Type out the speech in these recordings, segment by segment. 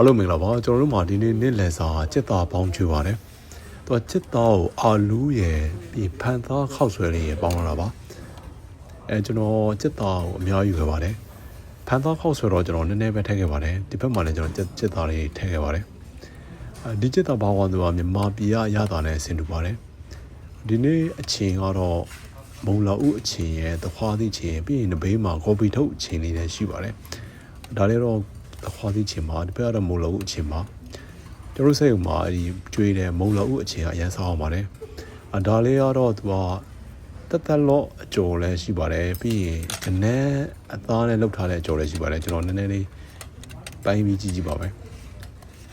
အားလုံးမင်္ဂလာပါကျွန်တော်တို့မှာဒီနေ့နေ့လယ်စာစက်သားပေါင်းချွေပါတယ်သူကစက်သားကိုအာလူးရယ်ပြီးဖန်သားခောက်ဆွဲလေးရယ်ပေါင်းလာတာပါအဲကျွန်တော်စက်သားကိုအများယူခဲ့ပါတယ်ဖန်သားခောက်ဆွဲတော့ကျွန်တော်နည်းနည်းပဲထည့်ခဲ့ပါတယ်ဒီဘက်မှာလည်းကျွန်တော်စက်သားလေးထည့်ခဲ့ပါတယ်အဲဒီစက်သားပေါင်းကတော့မြန်မာပြည်ကရတာနဲ့ဆင်တူပါတယ်ဒီနေ့အချိန်ကတော့မုံလာဥအချိန်ရယ်သခွားသည့်အချိန်ရယ်ပြီးရင်ဘေးမှာကော်ပီထုတ်အချိန်လေးလည်းရှိပါတယ်ဒါလည်းတော့ အခွားသည့်ချိန်မှာဒီဘက်ကတော့မုံလောဦးအချိန်မှာကျွန်တော်စိတ်မှာအဲဒီကျွေးတယ်မုံလောဦးအချိန်ကအရန်ဆောင်းအောင်ပါတယ်အဒါလေးကတော့သူကတက်တက်လော့အကျော်လည်းရှိပါတယ်ပြီးရင်ကနေအသားနဲ့လောက်ထားတဲ့အကျော်လည်းရှိပါတယ်ကျွန်တော်နည်းနည်းလေးပိုင်းပြီးကြည့်ကြည့်ပါမယ်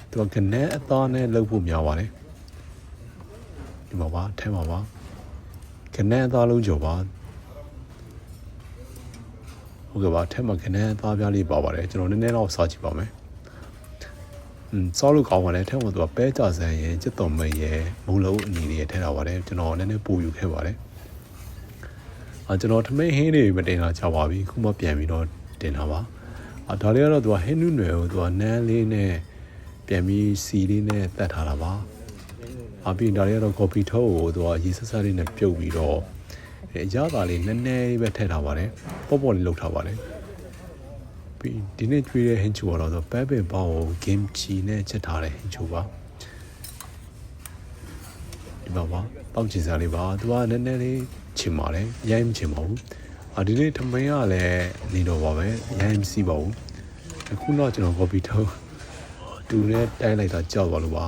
သူကကနေအသားနဲ့လောက်ဖို့များပါတယ်ဒီမှာပါထဲမှာပါကနေအသားလုံးကျော်ပါ ဟုတ်ကဲ့ပါထဲမှာခနဲ့အသားပြားလေးပါပါတယ်ကျွန်တော်နည်းနည်းတော့စားကြည့်ပါမယ်။อืมစားလို့ကောင်းပါတယ်ထဲမှာသူကပဲကြဆန်ရယ်စစ်တော်မရယ်မုံလုံးအနေနဲ့ထည့်ထားပါတယ်ကျွန်တော်နည်းနည်းပိုယူခဲ့ပါတယ်။အာကျွန်တော်ထမင်းဟင်းတွေမတင်လာကြပါပြီခုမှပြန်ပြီးတော့တင်တာပါ။အာဒါလေးကတော့သူကဟင်းနုနယ်ကိုသူကနန်းလေးနဲ့ပြန်ပြီးစီလေးနဲ့တတ်ထားတာပါ။အပြင်ဒါလေးကတော့ကော်ဖီထုတ်ကိုသူကရေဆက်ဆက်လေးနဲ့ပြုတ်ပြီးတော့ အဲအရသာလေးနည်းနည်းပဲထည့်ထားပါတယ်ပေါ့ပေါ့လေးလုပ်ထားပါတယ်ပြီးဒီနေ့ကျွေးတဲ့ဟင်းချိုကတော့ပဲပင်ပေါင်းကို game ချီနဲ့ချက်ထားတဲ့ဟင်းချိုပါဒီပါပါတောက်ချင်စားလေးပါသူကနည်းနည်းလေးချင်ပါတယ်အရိုင်းမချင်ပါဘူးအာဒီနေ့ထမင်းကလည်းနေတော့ပါပဲအရိုင်းမစီးပါဘူးအခုတော့ကျွန်တော် copy ထုတ်တူနဲ့တိုင်းလိုက်တာကြောက်ပါလို့ပါ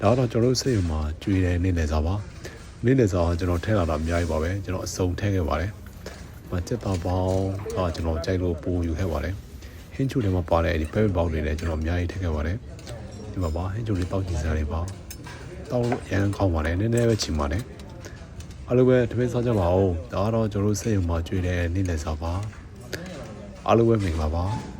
ဒါတော့ကျွန်တော်တို့စိတ်ရုံမှာကျွေးတဲ့နေ့လည်စားပါ နေ့လည်စာကျွန်တော်ထည့်လာတာအများကြီးပါပဲကျွန်တော်အစုံထည့်ခဲ့ပါတယ်။မချက်သားပေါင်းကကျွန်တော်ကြိုက်လို့ပို့ယူခဲ့ပါတယ်။ဟင်းချူထဲမှာပါတဲ့ဒီပဲပေါင်းတွေလည်းကျွန်တော်အများကြီးထည့်ခဲ့ပါတယ်။ဒီမှာပါဟင်းချူလေးတောက်ကြည့်စားလေးပါ။တောက်လို့ရမ်းကောင်းပါတယ်နည်းနည်းပဲချင်ပါတယ်။အားလုံးပဲတပည့်စားကြပါဦး။ဒါကတော့ကျွန်တော်တို့စိတ်ရုံမှာကျွေးတဲ့နေ့လည်စာပါ။အားလုံးပဲမင်္ဂလာပါ။